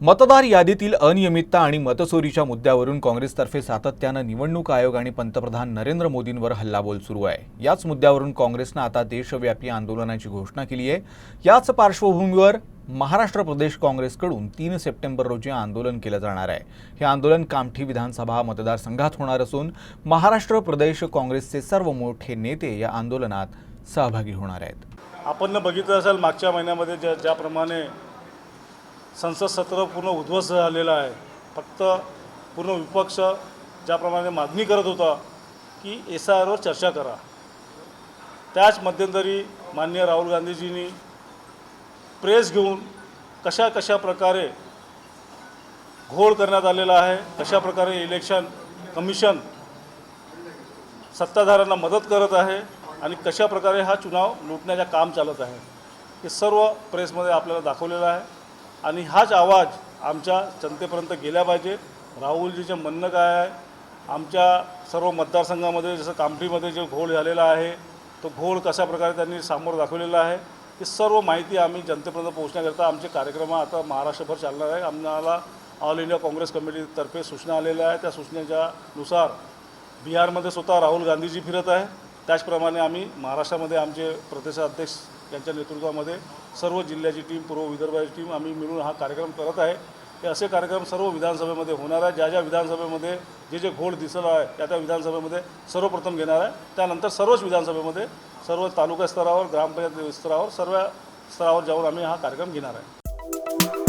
मतदार यादीतील अनियमितता आणि मतचोरीच्या मुद्द्यावरून काँग्रेसतर्फे सातत्यानं निवडणूक आयोग आणि पंतप्रधान नरेंद्र मोदींवर हल्लाबोल सुरू आहे. याच मुद्द्यावरून काँग्रेसनं आता देशव्यापी आंदोलनाची घोषणा केली आहे. याच पार्श्वभूमीवर महाराष्ट्र प्रदेश काँग्रेसकडून तीन सप्टेंबर रोजी आंदोलन केलं जाणार आहे. हे आंदोलन कामठी विधानसभा मतदारसंघात होणार असून महाराष्ट्र प्रदेश काँग्रेसचे सर्व मोठे नेते या आंदोलनात सहभागी होणार आहेत. आपण बघितलं असेल मागच्या महिन्यामध्ये ज्या ज्याप्रमाणे संसद सत्र पूर्ण उद्ध्वस्त झालेलं आहे. फक्त पूर्ण विपक्ष ज्याप्रमाणे मागणी करत होता की एस आय आरवर चर्चा करा. त्याच मध्यंतरी माननीय राहुल गांधीजींनी प्रेस घेऊन कशा कशा प्रकारे घोळ करण्यात आलेला आहे कशा प्रकारे इलेक्शन कमिशन सत्ताधाऱ्यांना मदत करत आहे आणि कशा प्रकारे हा चुनाव लुटण्याचं काम चालत आहे हे सर्व प्रेसमध्ये आपल्याला दाखवलेलं आहे. आणि हाच आवाज आमच्या जनतेपर्यंत गेला पाहिजे. राहुलजीचं म्हणणं काय आहे? आमच्या सर्व मतदारसंघामध्ये जसं कामठीमध्ये जे घोळ झालेला आहे तो घोळ कशा प्रकारे त्यांनी सामोरं दाखवलेला आहे ही सर्व माहिती आम्ही जनतेपर्यंत पोहोचण्याकरता आमचे कार्यक्रम आता महाराष्ट्रभर चालणार आहे. आम्हाला ऑल इंडिया काँग्रेस कमिटीतर्फे सूचना आलेल्या आहे त्या सूचनेच्या नुसार बिहारमध्ये स्वतः राहुल गांधीजी फिरत आहे. त्याचप्रमाणे आम्ही महाराष्ट्रामध्ये आमचे प्रदेशाध्यक्ष त्यांच्या नेतृत्वामध्ये सर्व जिल्ह्याची टीम पूर्व विदर्भाची टीम आम्ही मिळून हा कार्यक्रम करत आहे. हे असे कार्यक्रम सर्व विधानसभेमध्ये होणार आहे. ज्या ज्या विधानसभेमध्ये जे जे घोळ दिसत आहे त्या त्या विधानसभेमध्ये सर्वप्रथम घेणार आहे. त्यानंतर सर्वच विधानसभेमध्ये सर्व तालुका स्तरावर ग्रामपंचायत स्तरावर सर्व स्तरावर जाऊन आम्ही हा कार्यक्रम घेणार आहे.